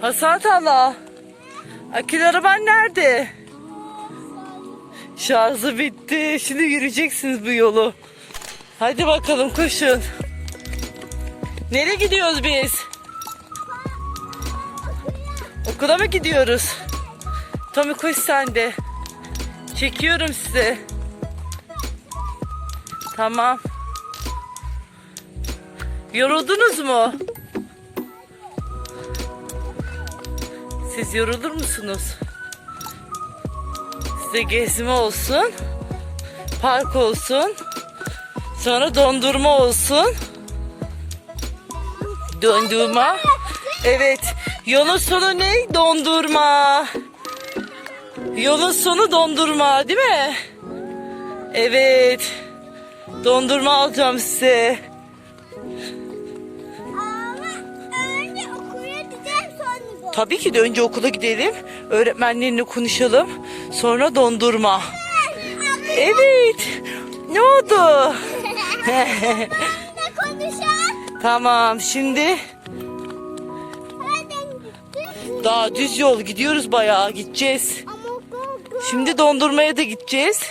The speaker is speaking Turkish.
Hasan Tala. Akül araban nerede? Şarjı bitti. Şimdi yürüyeceksiniz bu yolu. Hadi bakalım koşun. Nereye gidiyoruz biz? Okula mı gidiyoruz? Tommy koş sen de. Çekiyorum sizi. Tamam. Yoruldunuz mu? Siz yorulur musunuz? Size gezme olsun. Park olsun. Sonra dondurma olsun. Dondurma. Evet. Yolun sonu ne? Dondurma. Yolun sonu dondurma değil mi? Evet. Dondurma alacağım size. Tabii ki de önce okula gidelim. Öğretmenlerine konuşalım. Sonra dondurma. Evet. Ne oldu? Tamam şimdi daha düz yol gidiyoruz bayağı gideceğiz. Şimdi dondurmaya da gideceğiz.